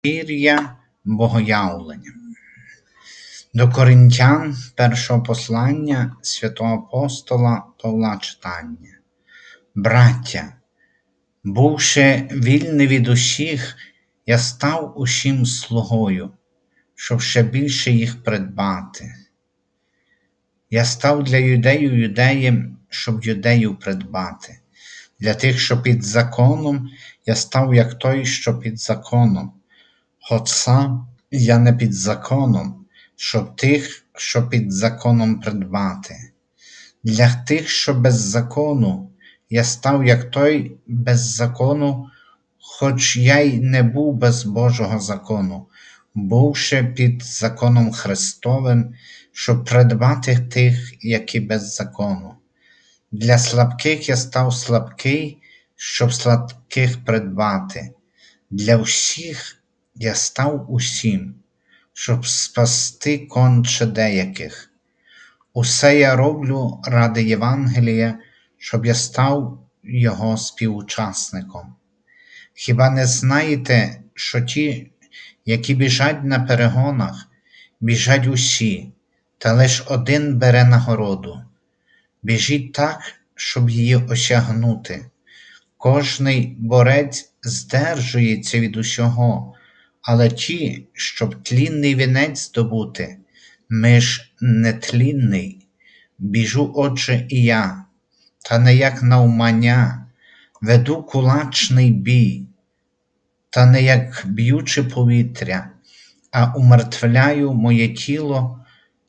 Пір'я Богоявлення. До Коринтян першого послання святого апостола Павла читання. Браття, бувши вільний від усіх, я став усім слугою, щоб ще більше їх придбати. Я став для юдеїв юдеєм, щоб юдеїв придбати. Для тих, що під законом, я став як той, що під законом. Сам я не під законом, щоб тих, що під законом придбати. Для тих, що без закону, я став як той без закону, хоч я й не був без Божого закону, бувши під законом Христовим, щоб придбати тих, які без закону. Для слабких я став слабкий, щоб слабких придбати. Для всіх я став усім, щоб спасти конче деяких. Усе я роблю ради Євангелія, щоб я став його співучасником. Хіба не знаєте, що ті, які біжать на перегонах, біжать усі, та лиш один бере нагороду. Біжіть так, щоб її осягнути. Кожний борець здержується від усього, але ті, щоб тлінний вінець здобути, ми ж нетлінний, біжу, отже, і я, та не як навмання, веду кулачний бій, та не як б'ючи повітря, а умертвляю моє тіло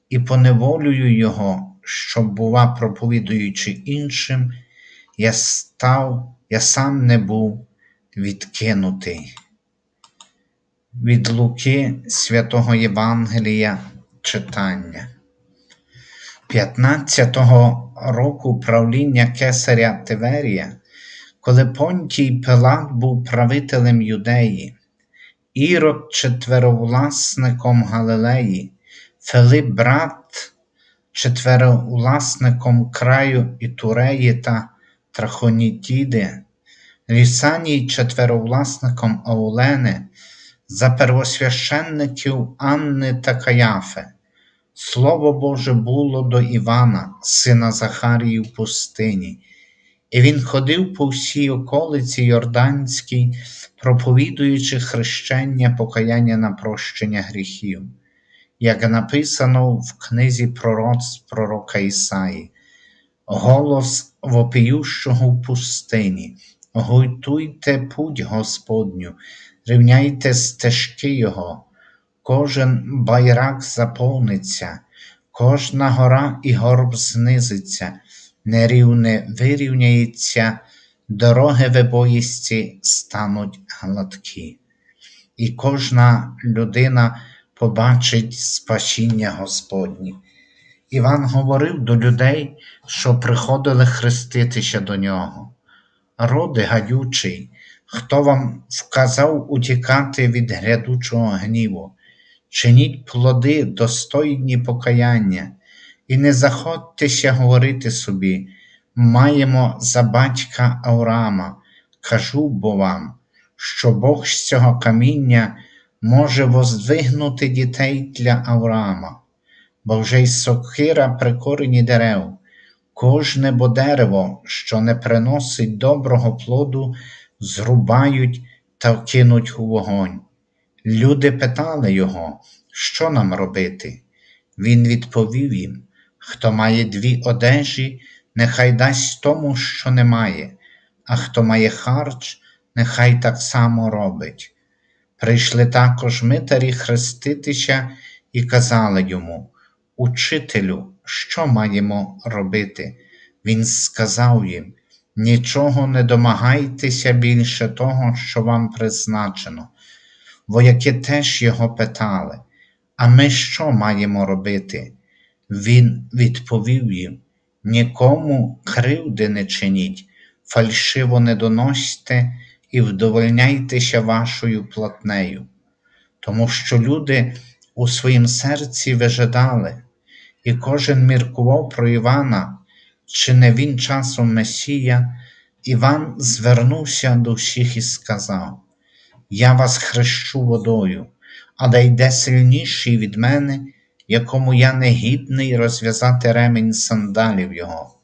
і поневолюю його, щоб, бува, проповідуючи іншим, я став, я сам не був відкинутий. Від Луки Святого Євангелія читання. 15-го року правління кесаря Тиверія, коли Понтій Пилат був правителем Юдеї, Ірод четверовласником Галилеї, Филип брат четверовласником краю Ітуреї та Трахонітіди, Лісаній четверовласником Аулени, за первосвященників Анни та Каяфи. Слово Боже було до Івана, сина Захарії в пустині, і він ходив по всій околиці Йорданській, проповідуючи хрещення покаяння на прощення гріхів, як написано в книзі пророцтв пророка Ісаї, голос вопіющого в пустині, гойтуйте путь Господню, рівняйте стежки Його, кожен байрак заповниться, кожна гора і горб знизиться, нерівне вирівняється, дороги вибоїсті стануть гладкі, і кожна людина побачить спасіння Господнє. Іван говорив до людей, що приходили хреститися до нього. Роди гадючий, хто вам вказав утікати від грядучого гніву, чиніть плоди, достойні покаяння, і не заходьтеся говорити собі, маємо за батька Авраама, кажу бо вам, що Бог з цього каміння може воздвигнути дітей для Авраама, бо вже й сокира при корені дерев, кожне бо дерево, що не приносить доброго плоду, зрубають та кинуть у вогонь. Люди питали його, що нам робити? Він відповів їм: Хто має дві одежі, нехай дасть тому, що немає, а хто має харч, нехай так само робить. Прийшли також митарі хреститися і казали йому: Учителю, що маємо робити? Він сказав їм: Нічого не домагайтеся більше того, що вам призначено. Вояки теж його питали, а ми що маємо робити? Він відповів їм: Нікому кривди не чиніть, фальшиво не доносьте і вдовольняйтеся вашою платнею, тому що люди у своїм серці вижидали, і кожен міркував про Івана, чи не він часом Месія, Іван звернувся до всіх і сказав: я вас хрещу водою, але йде сильніший від мене, якому я не гідний розв'язати ремінь сандалів його.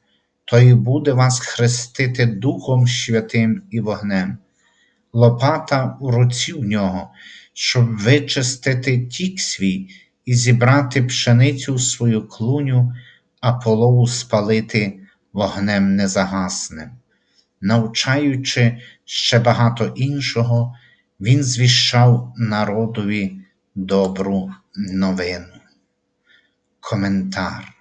Той буде вас хрестити Духом Святим і вогнем. Лопата у руці в нього, щоб вичистити тік свій і зібрати пшеницю в свою клуню, а полову спалити вогнем незагасним. Навчаючи ще багато іншого, він звіщав народові добру новину. Коментар.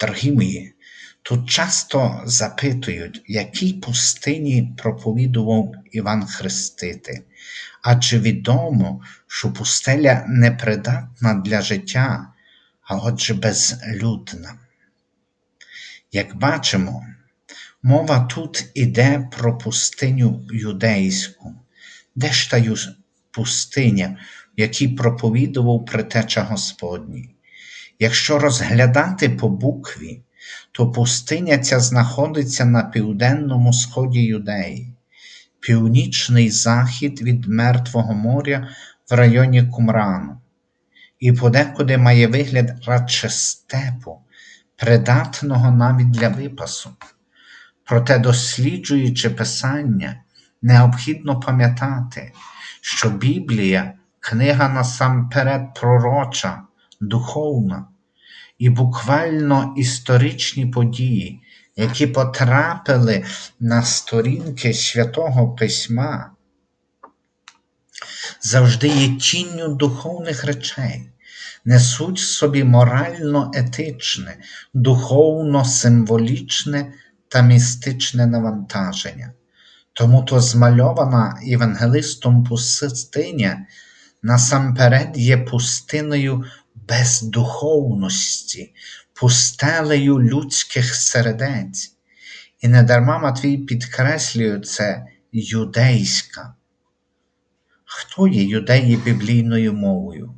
Дорогі мої, тут часто запитують, якій пустині проповідував Іван Хреститель, адже відомо, що пустеля непридатна для життя, а отже безлюдна. Як бачимо, мова тут іде про пустиню юдейську, де ж та пустиня, якій проповідував притеча Господній. Якщо розглядати по букві, то пустиня ця знаходиться на південному сході Юдеї, північний захід від Мертвого моря в районі Кумрану, і подекуди має вигляд радше степу, придатного навіть для випасу. Проте, досліджуючи Писання, необхідно пам'ятати, що Біблія книга насамперед пророча, духовна і буквально історичні події, які потрапили на сторінки Святого Письма, завжди є тінню духовних речей, несуть в собі морально-етичне, духовно-символічне та містичне навантаження. Тому то змальована євангелистом пустиня насамперед є пустиною бездуховності, пустелею людських сердець. І недарма Матвій підкреслює це юдейська. Хто є юдеї біблійною мовою?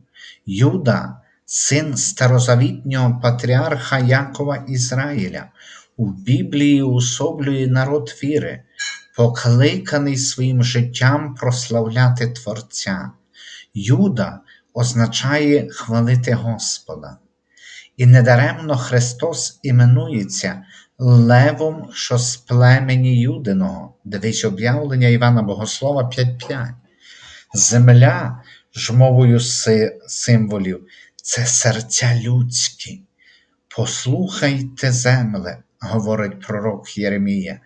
Юда, син старозавітнього патріарха Якова Ізраїля, у Біблії уособлює народ віри, покликаний своїм життям прославляти Творця. Юда означає хвалити Господа. І недаремно Христос іменується Левом, що з племені Юдиного, дивись об'явлення Івана Богослова 5.5. Земля ж мовою символів це серця людські. Послухайте, земле, говорить пророк Єремія,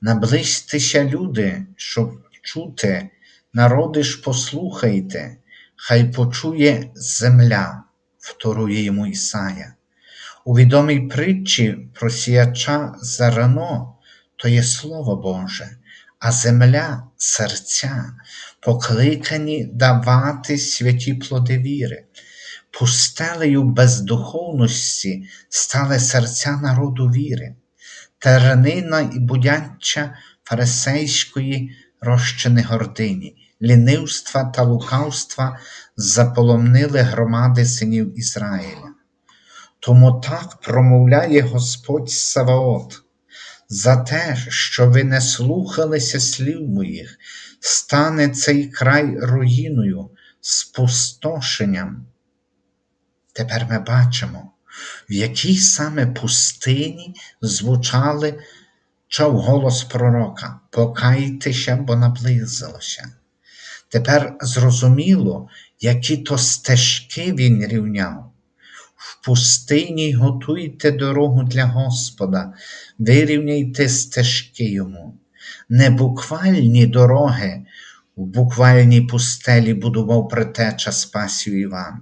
наблизьтеся люди, щоб чути, народи ж послухайте, хай почує земля, вторує йому Ісая. У відомій притчі про сіяча зерно то є Слово Боже, а земля серця, покликані давати святі плоди віри. Пустелею бездуховності стали серця народу віри, тернина і будяча фарисейської розчини гордині, лінивства та лукавства заполонили громади синів Ізраїля. Тому так промовляє Господь Саваот. За те, що ви не слухалися слів моїх, стане цей край руїною, спустошенням. Тепер ми бачимо, в якій саме пустині звучали чав голос пророка Покайтеся, бо наблизилося. Тепер зрозуміло, які то стежки він рівняв. В пустині готуйте дорогу для Господа, вирівняйте стежки йому. Не буквальні дороги в буквальній пустелі будував притеча Спасію Іван,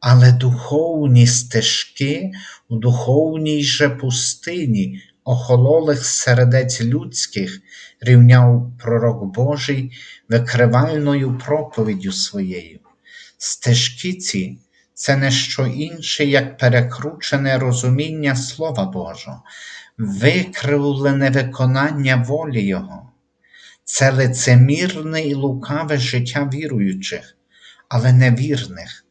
але духовні стежки в духовній же пустині охололих сердець людських рівняв пророк Божий викривальною проповіддю своєю. Стежки ці це не що інше, як перекручене розуміння Слова Божого, викривлене виконання волі Його. Це лицемірне і лукаве життя віруючих, але невірних,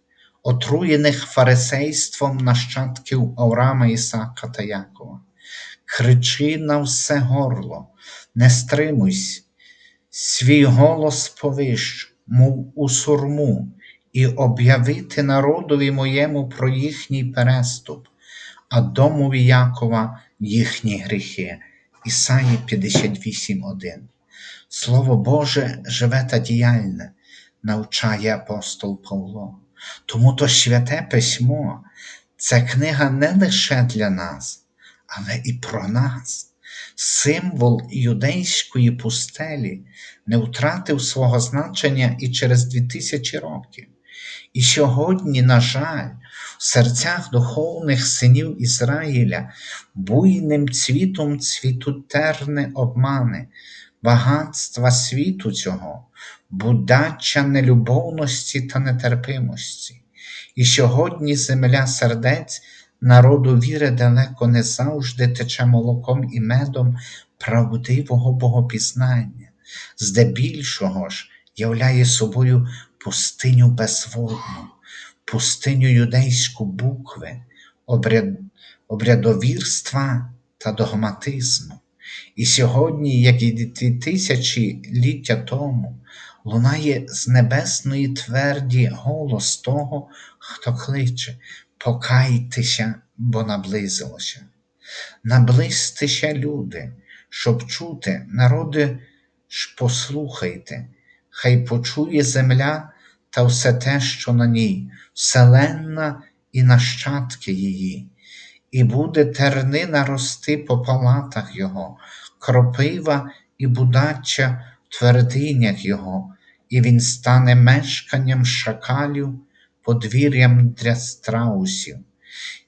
отруєних фарисейством нащадків Авраама, Ісака та Якова. Кричи на все горло, не стримуйся, свій голос повищ, мов у сурму, і об'явити народові моєму про їхній переступ, а домові Якова їхні гріхи. Ісаї 58.1. Слово Боже живе та діяльне, навчає апостол Павло. Тому то святе письмо це книга не лише для нас, але і про нас. Символ юдейської пустелі не втратив свого значення і через дві тисячі років. І сьогодні, на жаль, в серцях духовних синів Ізраїля буйним цвітом цвітуть терни обмани, багатства світу цього, будача нелюбовності та нетерпимості. І сьогодні земля сердець народу віри далеко не завжди тече молоком і медом правдивого богопізнання, здебільшого ж являє собою пустиню безводну, пустиню юдейську букви, обряд, обрядовірства та догматизму. І сьогодні, як і тисячі ліття тому, лунає з небесної тверді голос того, хто кличе Покайтеся, бо наблизилося. Наблизьтеся, люди, щоб чути, народи ж послухайте, хай почує земля та все те, що на ній, вселенна і нащадки її, і буде тернина рости по палатах його, кропива і будача в твердинях його, і він стане мешканням шакалів, подвір'ям для страусів,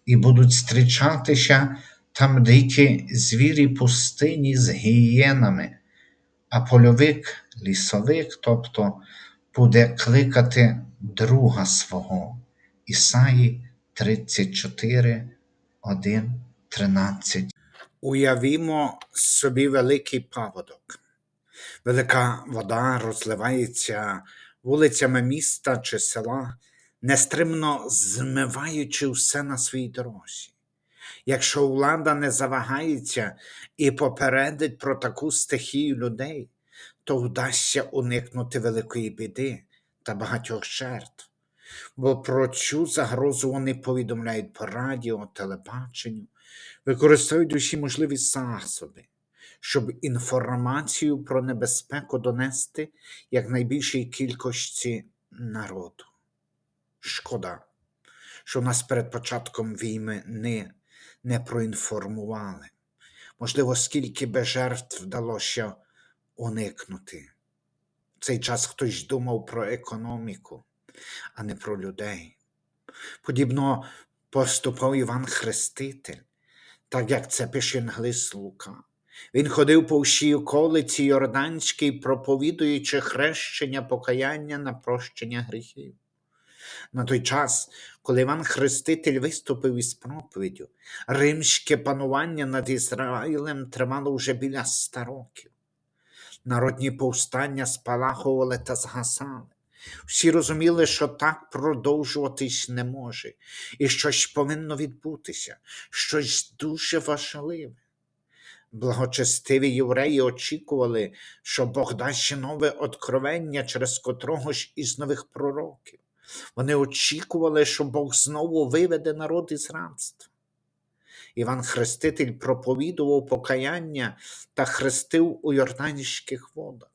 і будуть зустрічатися там дикі звірі пустині з гієнами, а польовик, лісовик, тобто буде кликати друга свого. Ісаї 34, 1, 13. Уявімо собі великий паводок. Велика вода розливається вулицями міста чи села, нестримно змиваючи все на своїй дорозі. Якщо влада не завагається і попередить про таку стихію людей, то вдасться уникнути великої біди та багатьох жертв. Бо про цю загрозу вони повідомляють по радіо, телебаченню, використовують усі можливі засоби, щоб інформацію про небезпеку донести якнайбільшій кількості народу. Шкода, що нас перед початком війни не, не проінформували. Можливо, скільки би жертв вдалося уникнути. В цей час хтось думав про економіку, а не про людей. Подібно поступав Іван Хреститель, так як це пише англис Лука. Він ходив по всій околиці Йорданській, проповідуючи хрещення покаяння на прощення гріхів. На той час, коли Іван Хреститель виступив із проповіддю, римське панування над Ізраїлем тривало вже біля ста років. Народні повстання спалахували та згасали. Всі розуміли, що так продовжуватись не може, і щось повинно відбутися, щось дуже важливе. Благочестиві євреї очікували, що Бог дасть нове откровення через котрого ж із нових пророків. Вони очікували, що Бог знову виведе народ із рабства. Іван Хреститель проповідував покаяння та хрестив у Йорданських водах.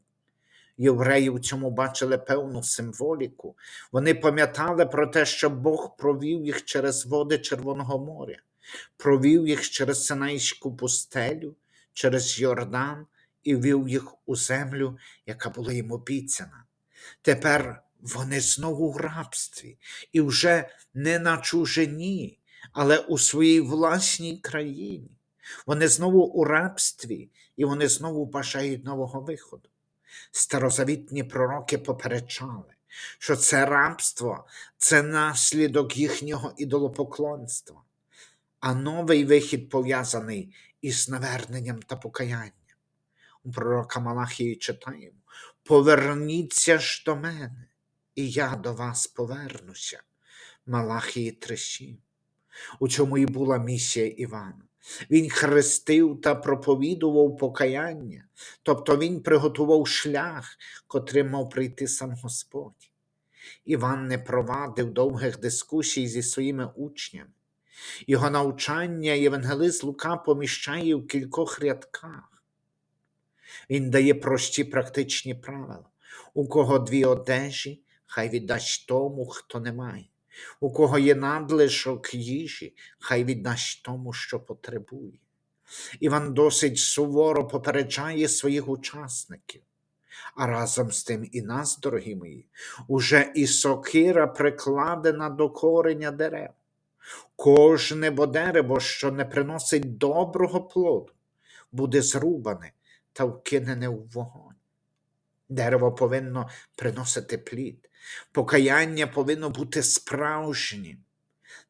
Євреї в цьому бачили певну символіку. Вони пам'ятали про те, що Бог провів їх через води Червоного моря, провів їх через Синайську пустелю, через Йордан і вів їх у землю, яка була їм обіцяна. Тепер вони знову в рабстві і вже не на чужині, але у своїй власній країні. Вони знову у рабстві, і вони знову бажають нового виходу. Старозавітні пророки попереджали, що це рабство це наслідок їхнього ідолопоклонства, а новий вихід пов'язаний із наверненням та покаянням. У пророка Малахії читаємо: Поверніться ж до мене, і я до вас повернуся. Малахії 3.7. У цьому і була місія Івана Він хрестив та проповідував покаяння, тобто він приготував шлях, котрим мав прийти сам Господь. Іван не провадив довгих дискусій зі своїми учнями. Його навчання Євангелист Лука поміщає в кількох рядках. Він дає прості практичні правила. У кого дві одежі, хай віддасть тому, хто не має. У кого є надлишок їжі, хай віддасть тому, що потребує. Іван досить суворо попереджає своїх учасників, а разом з тим і нас, дорогі мої, уже і сокира прикладена до кореня дерев. Кожне бо дерево, що не приносить доброго плоду, буде зрубане та вкинене в вогонь. Дерево повинно приносити плід, покаяння повинно бути справжнім.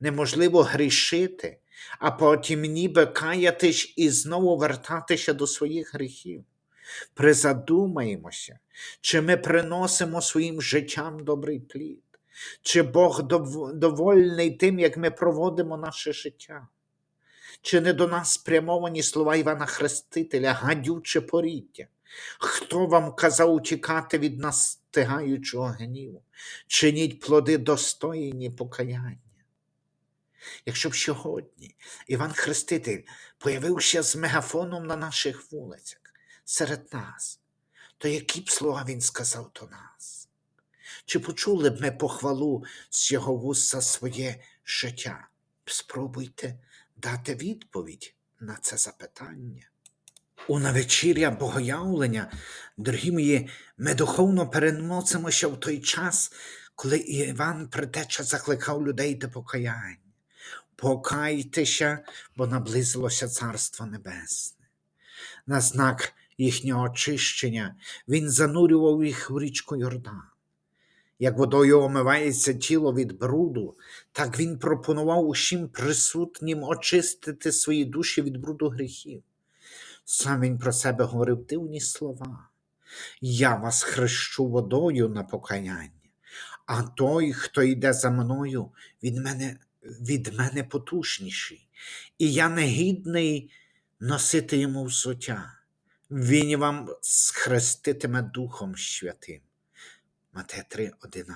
Неможливо грішити, а потім ніби каятись і знову вертатися до своїх гріхів. Призадумаємося, чи ми приносимо своїм життям добрий плід, чи Бог дов- довольний тим, як ми проводимо наше життя. Чи не до нас спрямовані слова Івана Хрестителя, гадюче поріддя? Хто вам казав утікати від настигаючого гніву? Чиніть плоди достойні покаяння. Якщо б сьогодні Іван Хреститель появився з мегафоном на наших вулицях серед нас, то які б слова він сказав до нас? Чи почули б ми похвалу з його вуст за своє життя? Спробуйте дати відповідь на це запитання. У навечір'я богоявлення, дорогі мої, ми духовно переносимося в той час, коли Іван Предтеча закликав людей до покаяння. Покайтеся, бо наблизилося Царство Небесне. На знак їхнього очищення він занурював їх в річку Йордан. Як водою омивається тіло від бруду, так він пропонував усім присутнім очистити свої душі від бруду гріхів. Сам він про себе говорив дивні слова. Я вас хрещу водою на покаяння, а той, хто йде за мною, від мене, від мене потужніший, і я не гідний носити йому взуття. Він вам схреститиме Духом Святим. Матея 3,11.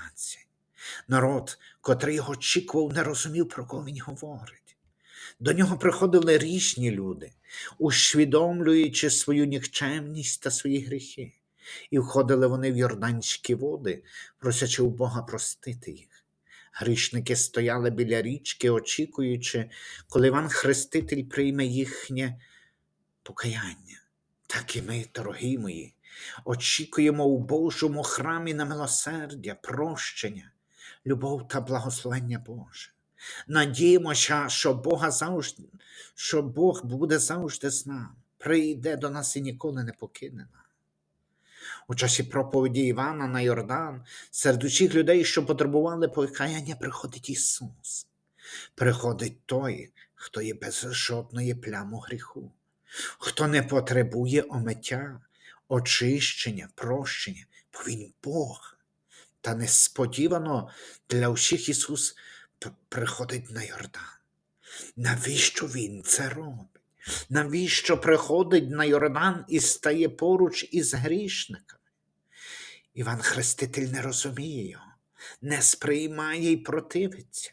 Народ, котрий його очікував, не розумів, про кого він говорить. До нього приходили різні люди, усвідомлюючи свою нікчемність та свої гріхи, і входили вони в Йорданські води, просячи у Бога простити їх. Грішники стояли біля річки, очікуючи, коли Іван Хреститель прийме їхнє покаяння. Так і ми, дорогі мої, очікуємо у Божому храмі на милосердя, прощення, любов та благословення Боже. Надіємося, що Бога завжди, що Бог буде завжди з нами, прийде до нас і ніколи не покине нас. У часі проповіді Івана на Йордан серед усіх людей, що потребували покаяння, приходить Ісус. Приходить той, хто є без жодної пляму гріху, хто не потребує омиття, очищення, прощення, бо Він Бог. Та несподівано для всіх Ісус п- приходить на Йордан. Навіщо Він це робить? Навіщо приходить на Йордан і стає поруч із грішниками? Іван Хреститель не розуміє його, не сприймає і противиться.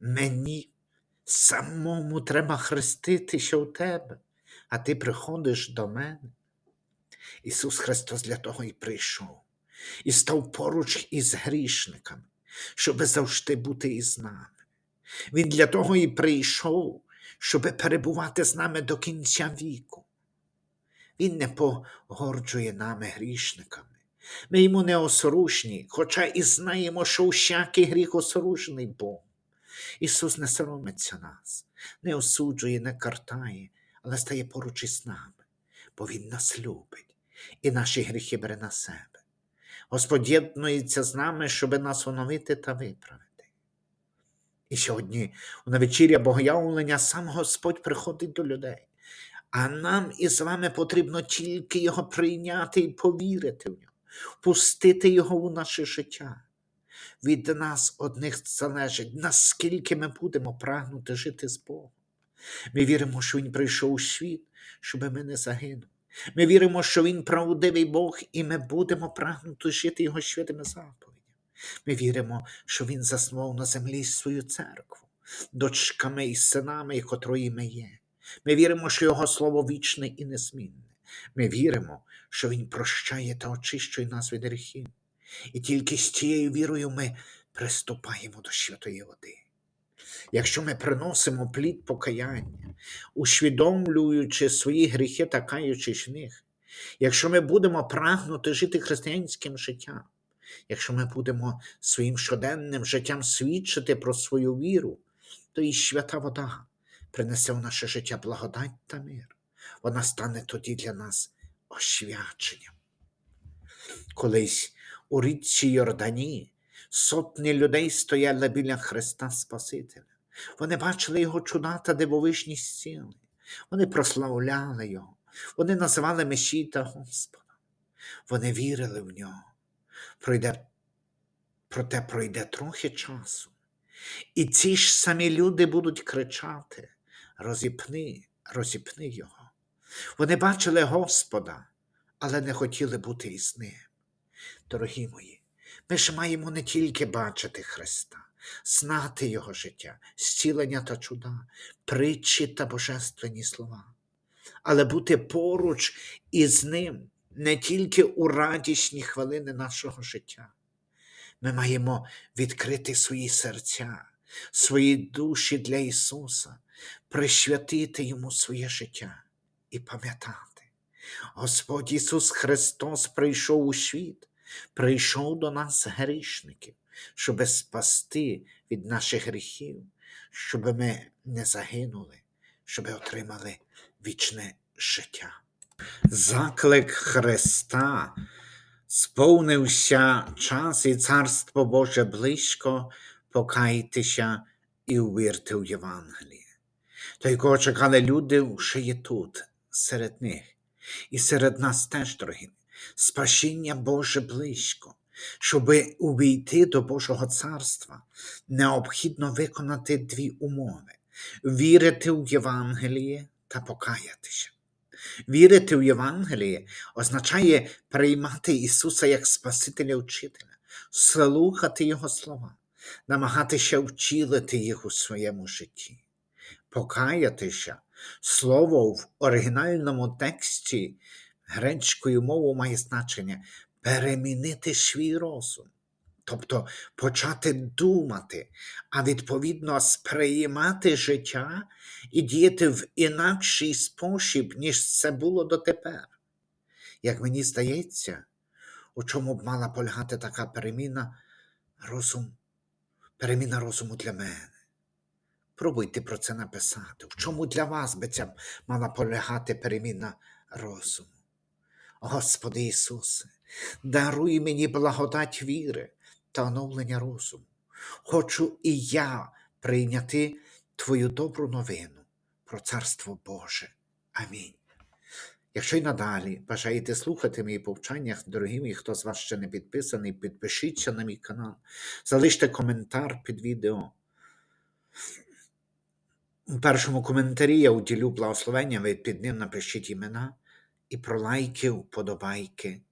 Мені самому треба хреститися у тебе, а ти приходиш до мене. Ісус Христос для того і прийшов, і став поруч із грішниками, щоби завжди бути із нами. Він для того і прийшов, щоби перебувати з нами до кінця віку. Він не погорджує нами грішниками. Ми йому не осоружні, хоча і знаємо, що всякий гріх осоружений Бог. Ісус не соромиться нас, не осуджує, не картає, але стає поруч із нами, бо Він нас любить і наші гріхи бере на себе. Господь єднується з нами, щоб нас оновити та виправити. І сьогодні, у навечір'я Богоявлення, сам Господь приходить до людей, а нам із вами потрібно тільки Його прийняти і повірити в нього, пустити Його у наше життя. Від нас одних залежить, наскільки ми будемо прагнути жити з Богом. Ми віримо, що Він прийшов у світ, щоб ми не загинули. Ми віримо, що Він правдивий Бог, і ми будемо прагнути жити Його святими заповідями. Ми віримо, що Він заснував на землі свою церкву, дочками і синами, котрої ми є. Ми віримо, що Його слово вічне і незмінне. Ми віримо, що Він прощає та очищує нас від гріхів. І тільки з цією вірою ми приступаємо до святої води. Якщо ми приносимо плід покаяння, усвідомлюючи свої гріхи та каючись них, якщо ми будемо прагнути жити християнським життям, якщо ми будемо своїм щоденним життям свідчити про свою віру, то і свята вода принесе в наше життя благодать та мир. Вона стане тоді для нас освяченням. Колись у річці Йордані сотні людей стояли біля Христа Спасителя. Вони бачили його чуда та дивовижні сили. Вони прославляли його, вони називали Месій та Господа. Вони вірили в нього. Пройде, проте пройде трохи часу. І ці ж самі люди будуть кричати: розіпни, розіпни його. Вони бачили Господа, але не хотіли бути із ним. Дорогі мої, ми ж маємо не тільки бачити Христа, знати Його життя, зцілення та чуда, притчі та божественні слова, але бути поруч із Ним не тільки у радісні хвилини нашого життя. Ми маємо відкрити свої серця, свої душі для Ісуса, присвятити Йому своє життя і пам'ятати. Господь Ісус Христос прийшов у світ, прийшов до нас грішників, щоби спасти від наших гріхів, щоб ми не загинули, щоб отримали вічне життя. Заклик Христа сповнився час і Царство Боже близько, покайтеся і увірте в Євангеліє. Той, кого чекали люди, вже є тут, серед них, і серед нас теж, дорогі. Спасіння Боже близько. Щоби увійти до Божого царства, необхідно виконати дві умови: вірити в Євангеліє та покаятися. Вірити в Євангеліє означає приймати Ісуса як Спасителя Учителя, слухати Його слова, намагатися втілити їх у своєму житті. Покаятися слово в оригінальному тексті гречкою мовою має значення перемінити свій розум, тобто почати думати, а відповідно сприймати життя і діяти в інакший спосіб, ніж це було дотепер. Як мені здається, у чому б мала полягати така переміна розум, переміна розуму для мене. Пробуйте про це написати. В чому для вас би ця мала полягати переміна розуму? Господи Ісусе, даруй мені благодать віри та оновлення розуму. Хочу і я прийняти Твою добру новину про Царство Боже. Амінь. Якщо й надалі бажаєте слухати мої повчання, дорогі мої, хто з вас ще не підписаний, підпишіться на мій канал, залиште коментар під відео. У першому коментарі я уділю благословення, ви під ним напишіть імена і про лайки, вподобайки